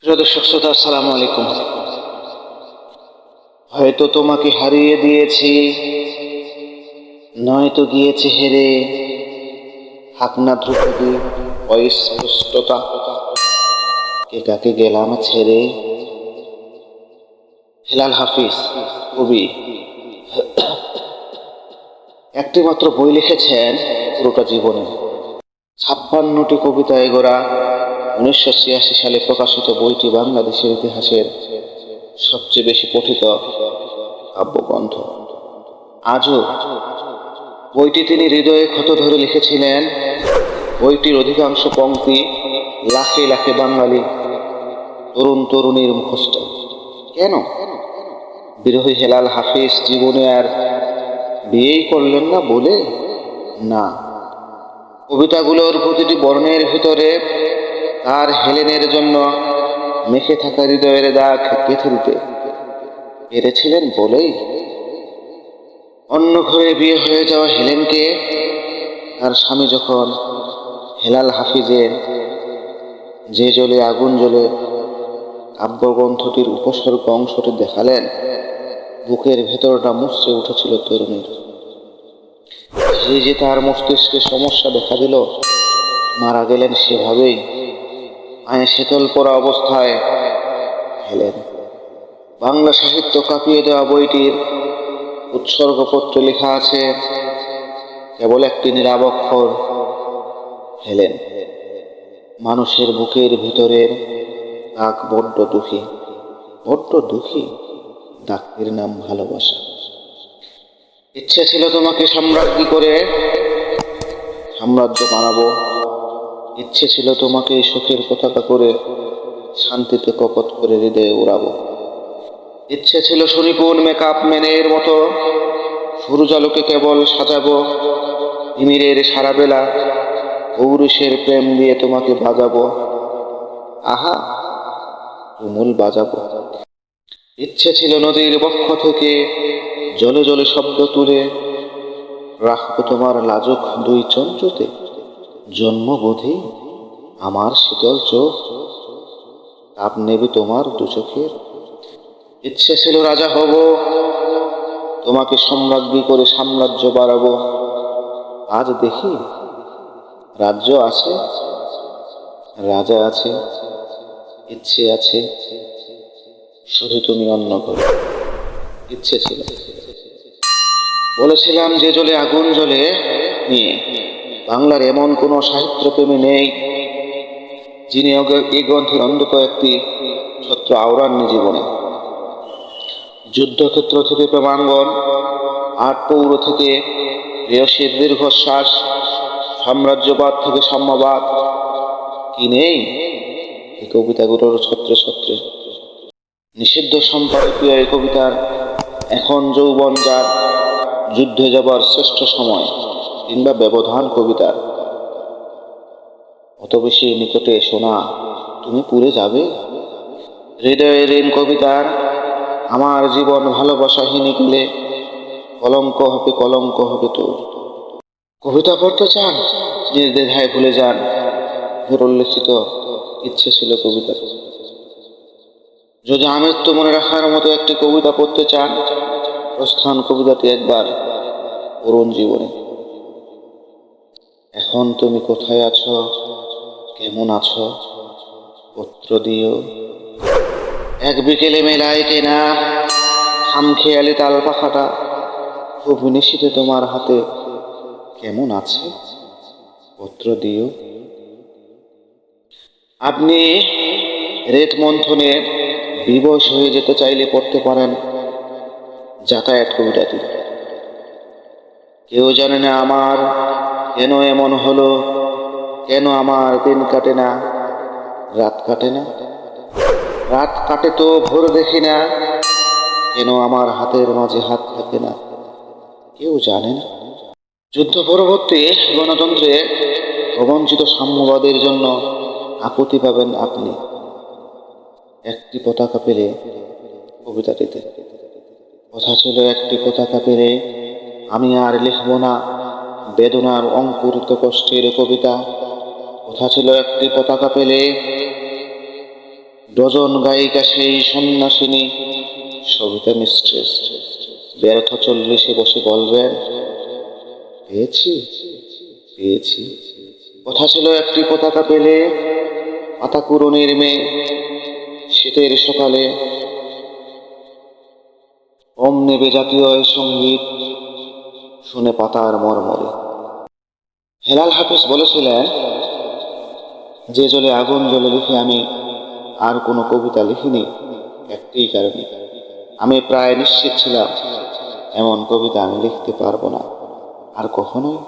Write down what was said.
প্রিয় দর্শক, শ্রোতা আলাইকুম। হয়তো তোমাকে হারিয়ে দিয়েছি, নয়তো গিয়েছে হেরে। হাকনা ধ্রুপদী অস্পষ্টতা। কে কাকে গেলাম ছেড়ে? হেলাল হাফিজ, কবি। একটি মাত্র বই লিখেছেন পুরোটা জীবনে। ছাপ্পান্নটি কবিতায় গোড়া উনিশশো ছিয়াশি সালে প্রকাশিত বইটি বাংলাদেশের ইতিহাসের সবচেয়ে বেশি পঠিত কাব্যগ্রন্থ। আজও বইটি তিনি হৃদয়ে ক্ষত ধরে লিখেছিলেন। বইটির অধিকাংশ পংক্তি লাখে লাখে বাঙালি তরুণ তরুণীর মুখস্থ। কেন? বিরোহী হেলাল হাফিজ জীবনে আর বিয়েই করলেন না বলে? না। কবিতাগুলোর প্রতিটি বর্ণের ভিতরে তার হেলেনের জন্য মেখে থাকা হৃদয়ের দাগ গেঁথে দিতে পেরেছিলেন বলেই। অন্য ঘরে বিয়ে হয়ে যাওয়া হেলেনকে তার স্বামী যখন হেলাল হাফিজের যে জলে আগুন জ্বলে কাব্যগ্রন্থটির উপসর্গ অংশটি দেখালেন, বুকের ভেতরটা মুচড়ে উঠেছিল তরুণীর। সে যে তার মস্তিষ্কে সমস্যা দেখা দিল, মারা গেলেন সেভাবেই। শীতল পড়া অবস্থায় হেলেন। বাংলা সাহিত্য কাঁপিয়ে দেওয়া বইটির উৎসর্গপত্রে লেখা আছে, কেবল একটি নিরাবক্ষর হেলেন। মানুষের বুকের ভিতরের দাগ বড্ড দুঃখী বড্ড দুঃখী ডাক্তির নাম ভালোবাসা। ইচ্ছে ছিল তোমাকে সাম্রাজ্ঞী করে সাম্রাজ্য বানাবো। ইচ্ছে ছিল তোমাকে এই সুখের পতাকা করে শান্তিতে কপত করে হৃদয়ে উড়াবো। ইচ্ছে ছিল সুনিপুণ মেকআপ ম্যানের মতো সূর্যালোকে কেবল সাজাবো হিমিরের সারা বেলা পৌরুষের প্রেম দিয়ে তোমাকে বাজাবো। আহা, তুমুল বাজাবো। ইচ্ছে ছিল নদীর বক্ষ থেকে জলে জলে শব্দ তুলে রাখব তোমার লাজুক দুই চঞ্চতে জন্মবোধি আমার শীতল চোখ, তাপ নেবে তোমার দু চোখের। ইচ্ছে ছিল রাজা হব, তোমাকে সম্রাজ্ঞী করে সাম্রাজ্য বাড়াবো। আজ দেখি, রাজ্য আছে, রাজা আছে, ইচ্ছে আছে, শুধু তুমি অন্য করো। ইচ্ছে ছিল। বলেছিলাম যে জলে আগুন জলে নিয়ে। বাংলার এমন কোনো সাহিত্যপ্রেমী নেই যিনি এই গ্রন্থের অন্তত একটি ছত্র আওড়াননি জীবনে। যুদ্ধক্ষেত্র থেকে প্রেমাঙ্গন আট পৌর থেকে প্রেয়সীর দীর্ঘশ্বাস, সাম্রাজ্যবাদ থেকে সাম্যবাদ, কি নেই? এই কবিতাগুলোর ছত্রে ছত্রে। নিষিদ্ধ সম্পাদকীয় এই কবিতার এখন যৌবন যার যুদ্ধে যাবার শ্রেষ্ঠ সময়। কিংবা ব্যবধান কবিতার অত বেশি নিকটে শোনা তুমি পুরে যাবে। হৃদয়ের ঋণ কবিতার আমার জীবন ভালোবাসাহীন গেলে, কলঙ্ক হবে কলঙ্ক হবে তোর কবিতা পড়তে চান, নির্দ্বিধায় ভুলে যান। উল্লেখিত ইচ্ছে ছিল কবিতা। যদি আমৃত্যু মনে রাখার মতো একটি কবিতা পড়তে চান, প্রস্থান কবিতাটি একবার পড়ুন জীবনে। এখন তুমি কোথায় আছো? কেমন আছো? পত্র দিও। এক বিকেলে মেলায় কেনা খামখেয়ালি তাল পাখাটা খুব নিশিতে তোমার হাতে কেমন আছে? পত্র দিও। আপনি রেত মন্থনে বিবশ হয়ে যেতে চাইলে পড়তে পারেন যাতায়াত কবিতাটি কেউ জানে না আমার কেন এমন হলো? কেন আমার দিন কাটে না? রাত কাটে না? রাত কাটে তো ভোর দেখি না। কেন আমার হাতের মাঝে হাত থাকে না? কেউ জানে না। যুদ্ধ পরবর্তী গণতন্ত্রে প্রবঞ্চিত সাম্যবাদের জন্য আপত্তি পাবেন আপনি। একটি পতাকা পেলে কবিতাটিতে। কথা ছিল একটি পতাকা পেলে আমি আর লিখব না। বেদনার অঙ্কুরিত কষ্টের কবিতা। কথা ছিল একটি পতাকা পেলে। ডজন গায়িকা সেই সন্ন্যাসিনী, সবিতা মিস্ট্রেস ব্যর্থ চল্লিশে বসে বলবেন, পেয়েছি পেয়েছি। কথা ছিল একটি পতাকা পেলে, পাতা কুরনির মেয়ে শীতের সকালে। ওম নেবে জাতীয় সংগীত শুনে পাতার মরমরে হেলাল হাফিজ বলেছিলেন যে জলে আগুন জলে লিখে আমি আর কোনো কবিতা লিখিনি একটি কারণে। আমি প্রায় নিশ্চিত ছিলাম, এমন কবিতা আমি লিখতে পারব না। আর কখনোই